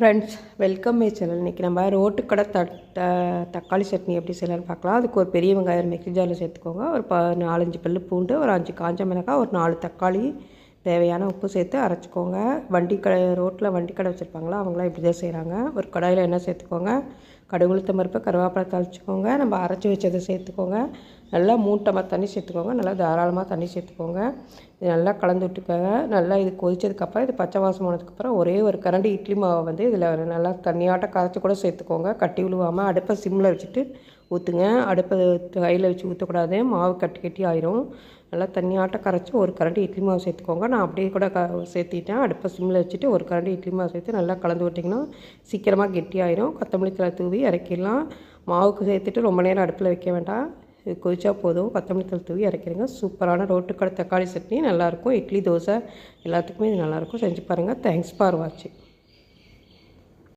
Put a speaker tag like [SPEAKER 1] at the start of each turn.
[SPEAKER 1] Friends welcome my channel இன்றைக்கி நம்ம ரோட்டுக்கடை த த- தக்காளி சட்னி எப்படி செய்யலாம்னு பார்க்கலாம். அதுக்கு ஒரு பெரிய வெங்காயம் மிக்சி ஜாரில் சேர்த்துக்கோங்க. ஒரு ப நாலஞ்சு பல்லு பூண்டு ஒரு அஞ்சு காஞ்ச மிளகாய் ஒரு நாலு தக்காளி தேவையான உப்பு சேர்த்து அரைச்சிக்கோங்க. வண்டி கடை ரோட்டில் வண்டி கடை வச்சுருப்பாங்களா அவங்களாம் இப்படி தான் செய்கிறாங்க ஒரு கடாயில் எண்ணெய் சேர்த்துக்கோங்க. கடுகுளுத்த பருப்பு கருவேப்பிலை தழிச்சிக்கோங்க நம்ம அரைச்சி வச்சதை சேர்த்துக்கோங்க. நல்லா மூணு டம்ளர் தண்ணி சேர்த்துக்கோங்க. நல்லா தாராளமாக தண்ணி சேர்த்துக்கோங்க. இது நல்லா கலந்து விட்டுக்கோங்க. நல்லா இது கொதிச்சதுக்கப்புறம் இது பச்சை வாசம் போனதுக்கப்புறம் ஒரே ஒரு கரண்டி இட்லி மாவை வந்து இதில் நல்லா தண்ணியாட்டம் கரைச்சி கூட சேர்த்துக்கோங்க. கட்டி விழுவாமல் அடுப்பை சிம்மில் வச்சுட்டு ஊற்றுங்க அடுப்பை கையில் வச்சு ஊற்றக்கூடாது மாவு கட்டி கட்டி ஆயிரும். நல்லா தண்ணியாட்டம் கரைச்சி ஒரு கரண்டி இட்லி மாவு சேர்த்துக்கோங்க. நான் அப்படியே கூட க சேர்த்திட்டேன். அடுப்பை சிம்மில் வச்சுட்டு ஒரு கரண்டி இட்லி மாவு சேர்த்து நல்லா கலந்து விட்டிங்கன்னா சீக்கிரமாக கெட்டியாயிரும் கொத்தமல்லி தலை தூவி இறக்கிடலாம். மாவுக்கு சேர்த்துட்டு ரொம்ப நேரம் அடுப்பில் வைக்க வேண்டாம். இது கொதிச்சா போதும். கொத்தமல்லி தலை தூவி இறக்கிடுங்க. சூப்பரான ரோட்டுக்கடை தக்காளி சட்னி நல்லாயிருக்கும். இட்லி தோசை எல்லாத்துக்குமே இது நல்லாயிருக்கும். செஞ்சு பாருங்கள் தேங்க்ஸ் ஃபார் வாட்சிங்